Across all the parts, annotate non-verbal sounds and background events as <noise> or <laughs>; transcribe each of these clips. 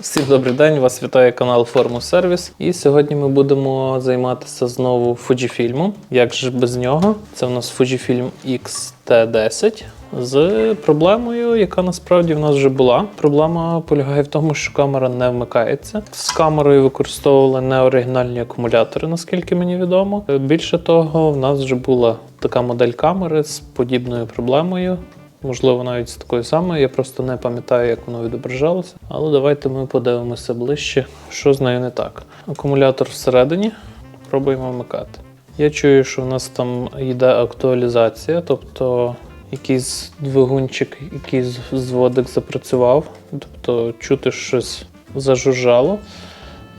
Всім добрий день, вас вітає канал Форму Сервіс. І сьогодні ми будемо займатися знову Fujifilm. Як же без нього? Це в нас Fujifilm X-T10 з проблемою, яка насправді в нас вже була. Проблема полягає в тому, що камера не вмикається. З камерою використовували неоригінальні акумулятори, наскільки мені відомо. Більше того, в нас вже була така модель камери з подібною проблемою. Можливо, навіть з такою самою, я просто не пам'ятаю, як воно відображалося. Але давайте ми подивимося ближче, що з нею не так. Акумулятор всередині, пробуємо вмикати. Я чую, що в нас там йде актуалізація, тобто якийсь двигунчик, якийсь зводик запрацював, тобто чути щось зажужжало.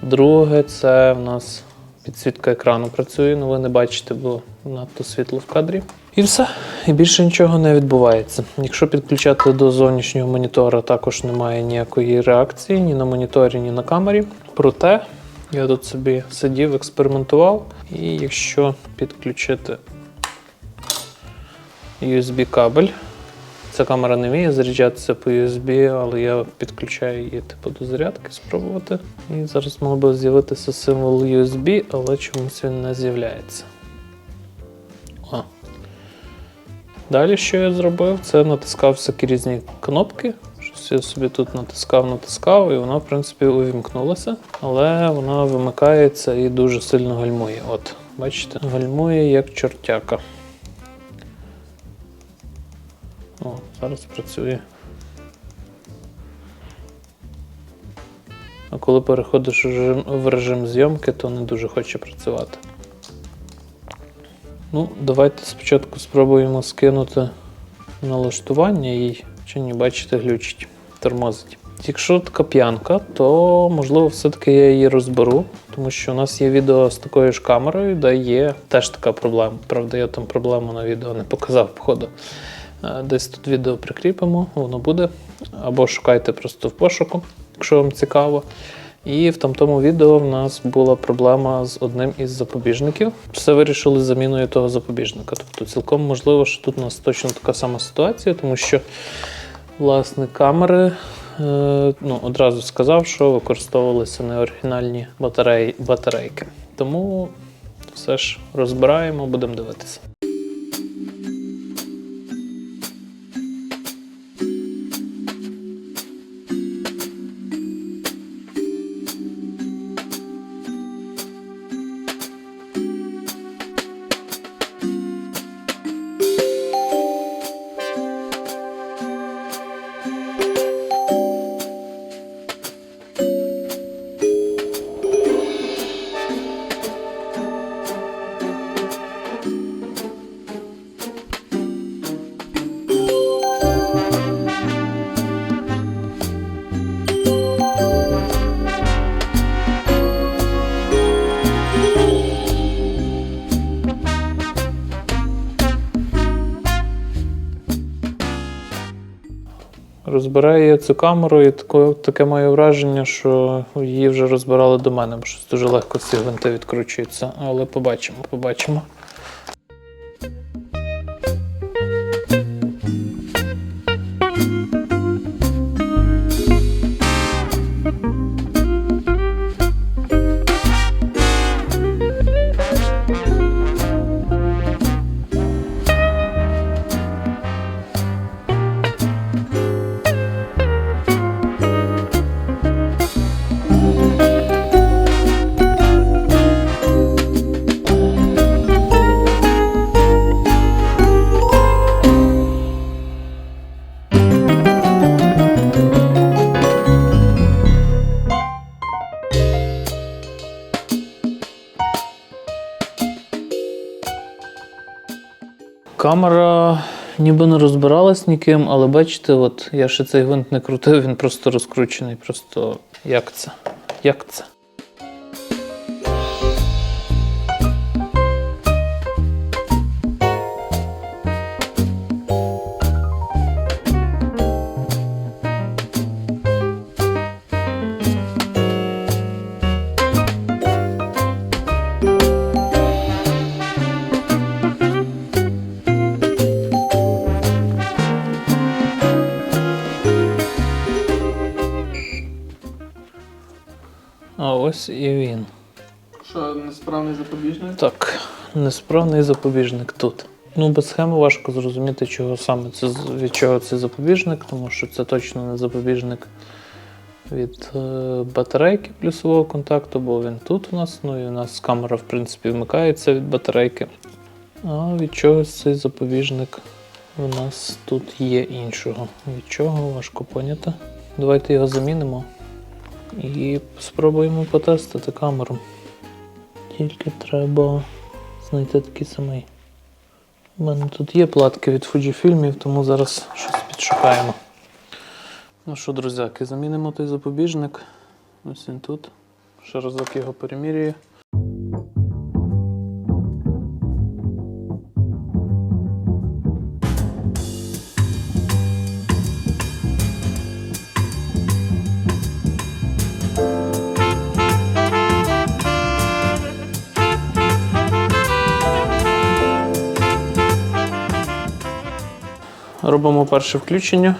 Друге, це в нас підсвітка екрану працює, але ви не бачите, бо надто світло в кадрі. І все, і більше нічого не відбувається. Якщо підключати до зовнішнього монітора, також немає ніякої реакції ні на моніторі, ні на камері. Проте я тут собі сидів, експериментував, і якщо підключити USB кабель, ця камера не вміє заряджатися по USB, але я підключаю її типу до зарядки спробувати. І зараз мав би з'явитися символ USB, але чомусь він не з'являється. О. Далі, що я зробив, це натискав всякі різні кнопки. Щось я собі тут натискав, натискав, і вона, в принципі, увімкнулася, але вона вимикається і дуже сильно гальмує. От, бачите, гальмує як чортяка. Зараз працює. А коли переходиш в режим, зйомки, то не дуже хоче працювати. Ну, давайте спочатку спробуємо скинути налаштування їй. Чи ні, бачите, глючить, тормозить. Якщо така п'янка, то можливо все-таки я її розберу, тому що у нас є відео з такою ж камерою, де є теж така проблема. Правда, я там проблему на відео не показав, походу. Е, Десь тут відео прикріпимо, воно буде. Або шукайте просто в пошуку, якщо вам цікаво. І в тамтому відео в нас була проблема з одним із запобіжників. Все вирішили заміною того запобіжника. Тобто цілком можливо, що тут у нас точно така сама ситуація, тому що власник камери е, ну, одразу сказав, що використовувалися неоригінальні батареї, батарейки. Тому все ж розбираємо, будемо дивитися. Розбираю я цю камеру, і таке, таке моє враження, що її вже розбирали до мене, бо щось дуже легко ці гвинти відкручуються. Але побачимо, побачимо. Камера ніби не розбиралась ніким, але бачите, от я ще цей гвинт не крутив, він просто розкручений. Просто як це? Як це? Ось і він. Що, несправний запобіжник? Так, несправний запобіжник тут. Ну, без схеми важко зрозуміти, чого саме це від чого це запобіжник, тому що це точно не запобіжник від е, батарейки плюсового контакту, бо він тут у нас. Ну і у нас камера, в принципі, вмикається від батарейки. А від чогось цей запобіжник у нас тут є іншого. Від чого важко поняти. Давайте його замінимо і спробуємо потестити камеру. Тільки треба знайти такий самий. У мене тут є платки від Fujifilm, тому зараз щось підшукаємо. Ну що, друзяки, замінимо той запобіжник. Ось він тут. Ще разок його перемірюю. Робимо перше включення.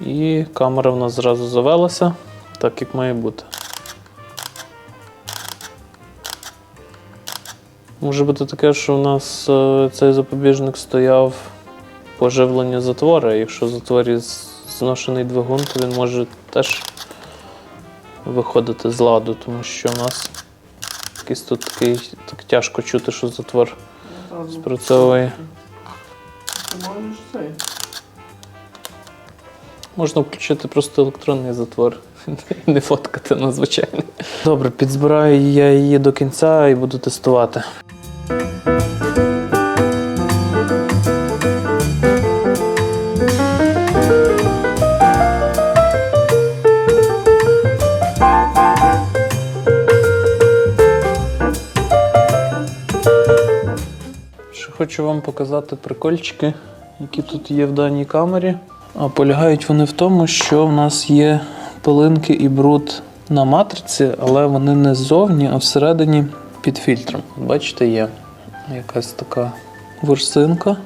І камера в нас зразу завелася, так як має бути. Може бути таке, що у нас е, цей запобіжник стояв по живленню затвора. Якщо в затворі зношений двигун, то він може теж виходити з ладу, тому що у нас якийсь тут такий так тяжко чути, що затвор спрацьовує. Можна включити просто електронний затвор <laughs> не фоткати надзвичайно. Добре, підзбираю я її до кінця і буду тестувати. Хочу вам показати прикольчики, які тут є в даній камері. А полягають вони в тому, що в нас є пилинки і бруд на матриці, але вони не ззовні, а всередині під фільтром. Бачите, є якась така ворсинка.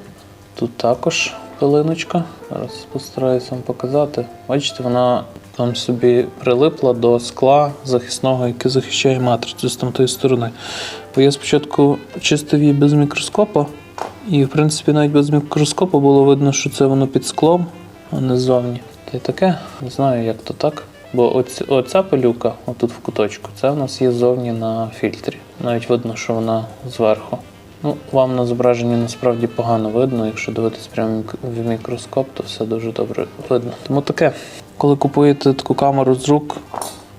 Тут також пилиночка. Зараз постараюся вам показати. Бачите, вона там собі прилипла до скла захисного, яке захищає матрицю з тамтої сторони. Бо я спочатку чистив її без мікроскопа, і, в принципі, навіть без мікроскопу було видно, що це воно під склом, а не ззовні. Та й таке, не знаю, як то так. Бо оць, оця пилюка, отут в куточку, це в нас є ззовні на фільтрі. Навіть видно, що вона зверху. Ну, вам на зображенні насправді погано видно. Якщо дивитись прямо в мікроскоп, то все дуже добре видно. Тому таке, коли купуєте таку камеру з рук,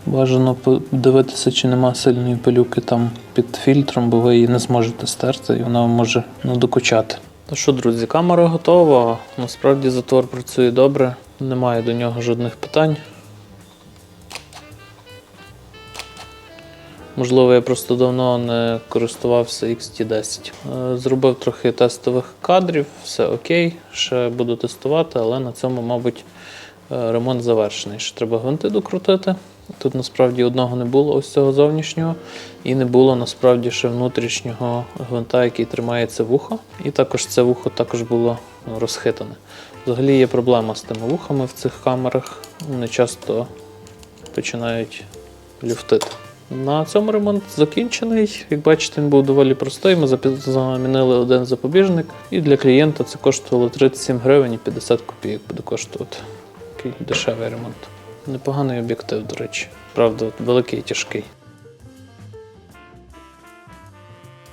бажано подивитися, чи нема сильної пилюки там під фільтром, бо ви її не зможете стерти і вона вам може надокучати. Ну що, друзі, камера готова. Насправді затвор працює добре, немає до нього жодних питань. Можливо, я просто давно не користувався XT10. Е, Зробив трохи тестових кадрів, все окей, ще буду тестувати, але на цьому, мабуть, е, ремонт завершений. Ще треба гвинти докрутити. Тут насправді одного не було ось цього зовнішнього, і не було насправді ще внутрішнього гвинта, який тримає це вухо. І також це вухо також було ну, розхитане. Взагалі є проблема з тими вухами в цих камерах. Вони часто починають люфтити. На цьому ремонт закінчений. Як бачите, він був доволі простий. Ми замінили один запобіжник, і для клієнта це коштувало 37 гривень і 50 копійок буде коштувати. Такий дешевий ремонт. Непоганий об'єктив, до речі. Правда, великий і тяжкий.